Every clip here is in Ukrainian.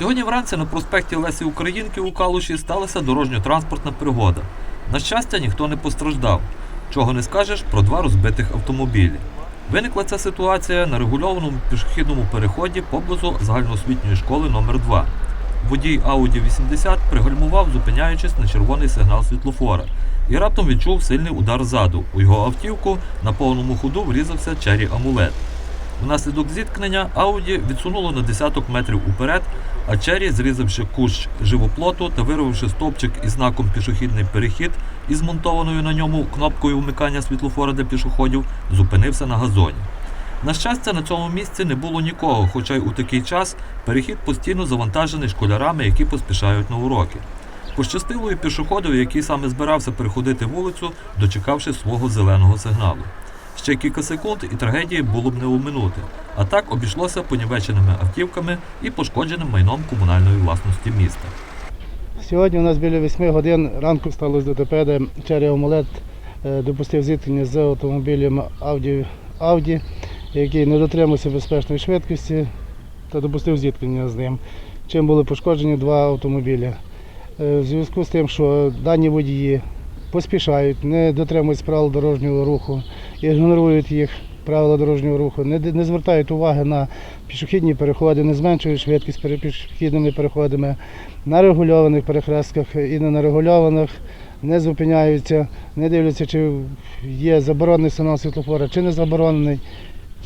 Сьогодні вранці на проспекті Лесі Українки у Калуші сталася дорожньо-транспортна пригода. На щастя, ніхто не постраждав. Чого не скажеш про два розбитих автомобілі. Виникла ця ситуація на регульованому пішохідному переході поблизу загальноосвітньої школи номер 2 Водій Audi 80 пригальмував, зупиняючись на червоний сигнал світлофора, і раптом відчув сильний удар ззаду. У його автівку на повному ходу врізався чері амулет. Внаслідок зіткнення Ауді відсунуло на десяток метрів уперед, а Чері, зрізавши кущ живоплоту та вирвавши стовпчик із знаком пішохідний перехід із змонтованою на ньому кнопкою вмикання світлофора для пішоходів, зупинився на газоні. На щастя, на цьому місці не було нікого, хоча й у такий час перехід постійно завантажений школярами, які поспішають на уроки. Пощастило і пішоходу, який саме збирався переходити вулицю, дочекавши свого зеленого сигналу. Ще кілька секунд і трагедії було б не оминути. А так обійшлося понівеченими автівками і пошкодженим майном комунальної власності міста. Сьогодні у нас біля 8 годин ранку сталося ДТП, де Чері Омелет е, допустив зіткнення з автомобілем Audi, Audi, який не дотримався безпечної швидкості та допустив зіткнення з ним. Чим були пошкоджені два автомобілі. Е, В зв'язку з тим, що дані водії поспішають, не дотримуються правил дорожнього руху, ігнорують їх правила дорожнього руху, не, не звертають уваги на пішохідні переходи, не зменшують швидкість перед пішохідними переходами, на регульованих перехрестках і не на регульованих не зупиняються, не дивляться, чи є заборонений сигнал світлофора, чи не заборонений.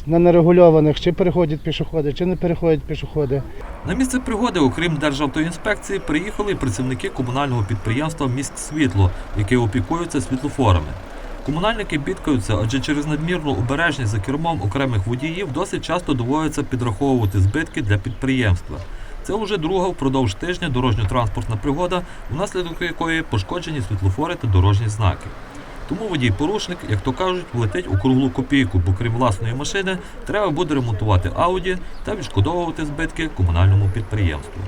На нерегульованих, чи переходять пішоходи, чи не переходять пішоходи. На місце пригоди, окрім Державтоінспекції, приїхали і працівники комунального підприємства «Міськсвітло», яке опікується світлофорами. Комунальники бідкаються, адже через надмірну обережність за кермом окремих водіїв досить часто доводиться підраховувати збитки для підприємства. Це вже друга впродовж тижня дорожньо-транспортна пригода, внаслідок якої пошкоджені світлофори та дорожні знаки. Тому водій-порушник, як то кажуть, влетить у круглу копійку, бо крім власної машини, треба буде ремонтувати Ауді та відшкодовувати збитки комунальному підприємству.